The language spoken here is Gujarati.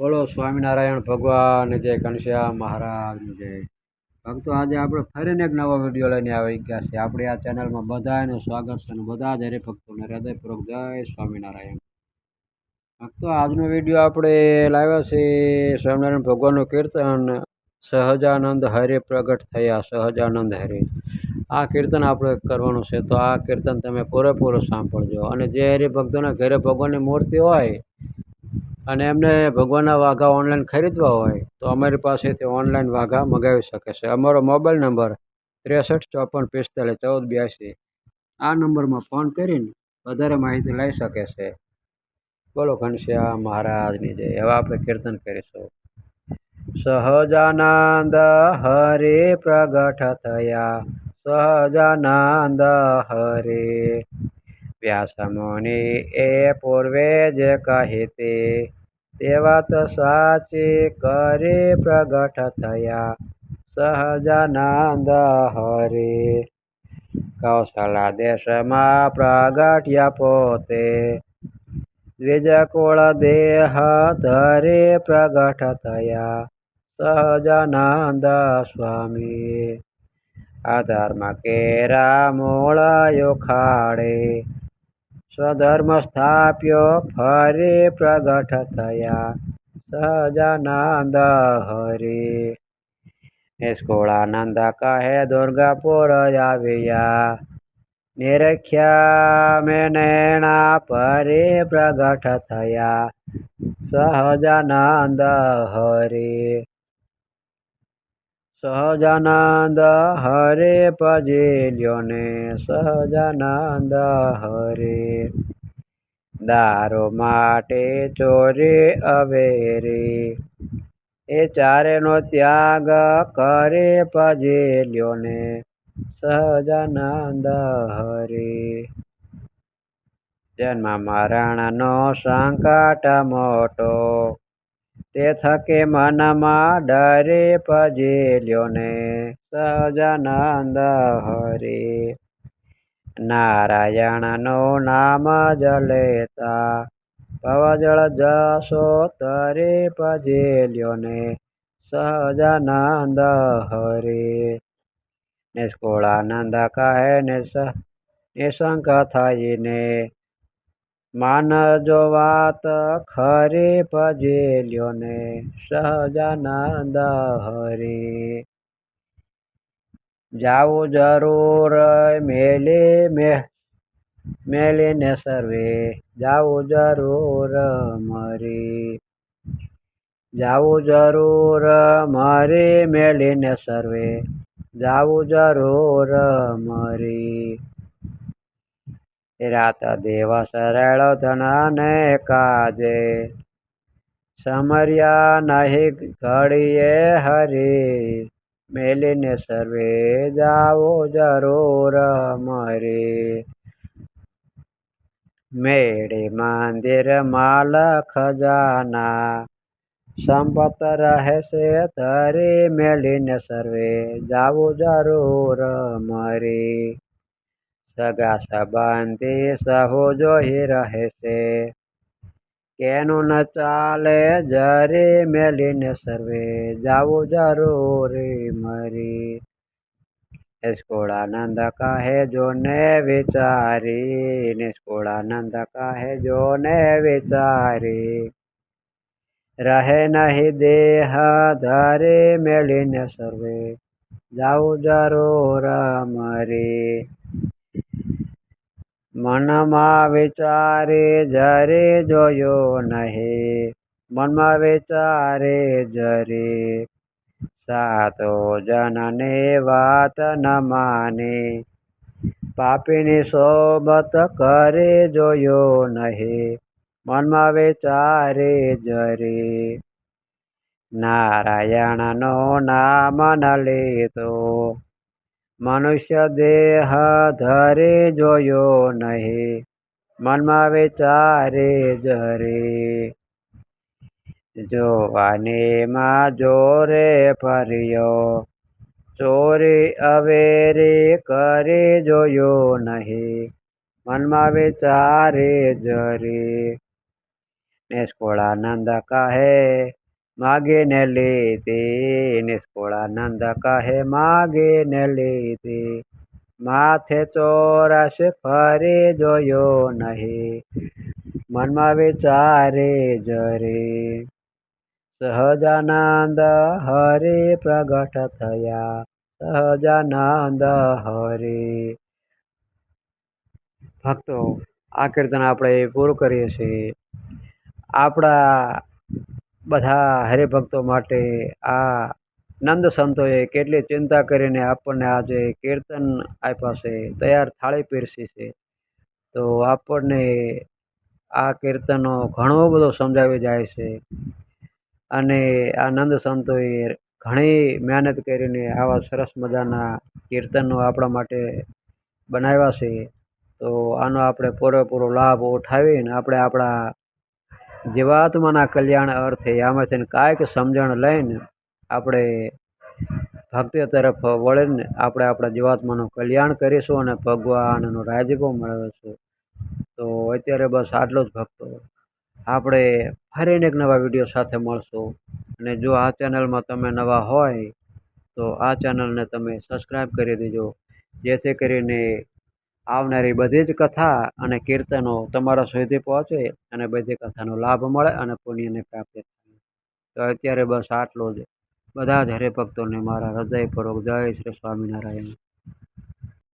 બોલો, સ્વામિનારાયણ ભગવાન જય ઘનશ્યામ મહારાજ જય. ભક્તો, આજે આપણે ફરીને એક નવો વીડિયો લઈને આવી ગયા છે આપણે આ ચેનલમાં બધાને સ્વાગત છે અને બધા જ હરિભક્તોને હૃદયપૂર્વક જય સ્વામિનારાયણ. ભક્તો, આજનો વીડિયો આપણે લાવ્યા છે સ્વામિનારાયણ ભગવાનનું કીર્તન સહજાનંદ હરે પ્રગટ થયા, સહજાનંદ હરે. આ કીર્તન આપણે કરવાનું છે. તો આ કીર્તન તમે પૂરેપૂરું સાંભળજો. અને જે હરિભક્તોના ઘરે ભગવાનની મૂર્તિ હોય અને એમને ભગવાનના વાઘા ઓનલાઈન ખરીદવા હોય, તો અમારી પાસેથી ઓનલાઈન વાઘા મગાવી શકે છે. અમારો મોબાઈલ નંબર ત્રેસઠ ચોપન પિસ્તાલીસ ચૌદ બ્યાસી. આ નંબરમાં ફોન કરીને વધારે માહિતી લઈ શકે છે. બોલો ઘનશ્યામ મહારાજની જય. હવે આપણે કીર્તન કરીશું. સહજાનંદ હરે પ્રગટ થયા. સહજાનંદ હરે. વ્યાસમુનિ એ પૂર્વે જે કહે તે. તે તો સાચે કરે પ્રગટ થયા. સહજાનંદ હરે. કૌશલા દેશમાં પ્રગટ્યા પોતે. દ્વિજકુળ દેહ ધરે પ્રગટ થયા. સહજાનંદ સ્વામી. અધર્મ કેરા મોળાયો ખાડે. સ્વધર્મ સ્થાપ્યો ફરે પ્રગટ થયા સહજાનંદ હરે નિષ્કુળાનંદ કહે દુર્ગાપુર આવ્યા નિરખ્યા મેનેણા પરે પ્રગટ થયા સહજાનંદ હરે સહજાનંદ હરે પજેલ્યોને સહજાનંદ હરે. દારો માટે ચોરી અવેરે. એ ચારેનો ત્યાગ કરે પજેલ્યોને સહજાનંદ હરે. જન્મ મરણનો સંકટ મોટો તે થકે મનમાં ડરે પજેલ્યોને સજાનંદ હરે. નારાયણનું નામ જ લેતા પવજળ જશો તરે પજેલ્યોને સહજાનંદ હરે. નિષ્કુળાનંદ કહે નિશંક થઈને માનજો વાત ખરી ભજે લ્યો ને સહજાનંદ હરે. જાવું જરૂર મેલે મે, મેલીને સર્વે. જાવું જરૂર મરી. જાવું જરૂર મરી, મેલીને સર્વે. જાવું જરૂર મરી. રાત દિવસ રેળ ધનાને કાજે. સમર્યા નહીં ઘડીએ હરી, મેલીને સર્વે જાવો જરૂર મરી. મેળે મંદિર માલ ખજાના સંપત રહેશે તરી મેલીને સર્વે જાવું જરૂર મરે. સગા સંબંધી સહુજો રહેશે કેનું ન ચાલે જરી મેલીને સર્વે, જાવું જરૂરી મરી. નિષ્કુળાનંદ કહે, જોને વિચારી. નિષ્કુળાનંદ કહે, જોને વિચારી. રહે નહીં દેહ, ધરે મેલીને સર્વે, જાવું જરૂર મરી. મનમાં વિચારે જરે જોયો નહીં. મનમાં વિચારે જરે. સાતો જનને વાત ન માને. પાપીની સોબત કરે જોયો નહીં. મનમાં વિચારે જરે. નારાયણનો નામ ન લેતો. મનુષ્ય દેહ ધરે જોયો નહીં મનમાં વિચારે જરે જોવાનીમાં જોરે ફર્યો ચોરી અવેરી કરી જોયો નહીં મનમાં વિચારે જરે નિષ્કુળાનંદ કહે માગીને લીધી નિષ્કુળાનંદ કહે માગીને લીધી માથે ચોરાશે ફરી જોયો નહીં મનમાં વિચારે જરે સહજાનંદ હરે પ્રગટ થયા સહજાનંદ હરે ભક્તો આ કીર્તન આપણે પૂરું કરીએ છીએ. આપણા બધા હરિભક્તો માટે આ નંદ સંતોએ કેટલી ચિંતા કરીને આપણને આજે કીર્તન આપ્યા છે, તૈયાર થાળી પીરસી છે, તો આપણને આ કીર્તનો ઘણો બધો સમજાવી જાય છે. અને આ નંદ સંતોએ ઘણી મહેનત કરીને આવા સરસ મજાના કીર્તનો આપણા માટે બનાવ્યા છે. તો આનો આપણે પૂરેપૂરો લાભ ઉઠાવીને આપણે આપણા જીવાત્માના કલ્યાણ અર્થે આમાંથી કાંઈક સમજણ લઈને આપણે ભક્તિ તરફ વળીને આપણે આપણા જીવાત્માનું કલ્યાણ કરીશું અને ભગવાનનો રાજીપો મેળવીશું. તો અત્યારે બસ આટલો જ ભક્તો. આપણે ફરીને એક નવા વીડિયો સાથે મળશું. અને જો આ ચેનલમાં તમે નવા હોય, તો આ ચેનલને તમે સબસ્ક્રાઈબ કરી દેજો. જેથી કરીને આવનારી બધી જ કથા અને કીર્તનો તમારા સુધી પહોંચે અને બધી કથાનો લાભ મળે અને પુણ્યની પ્રાપ્તિ થાય. તો અત્યારે બસ આટલું જ. બધા જ હરિભક્તોને મારા હૃદયપૂર્વક જય શ્રી સ્વામિનારાયણ.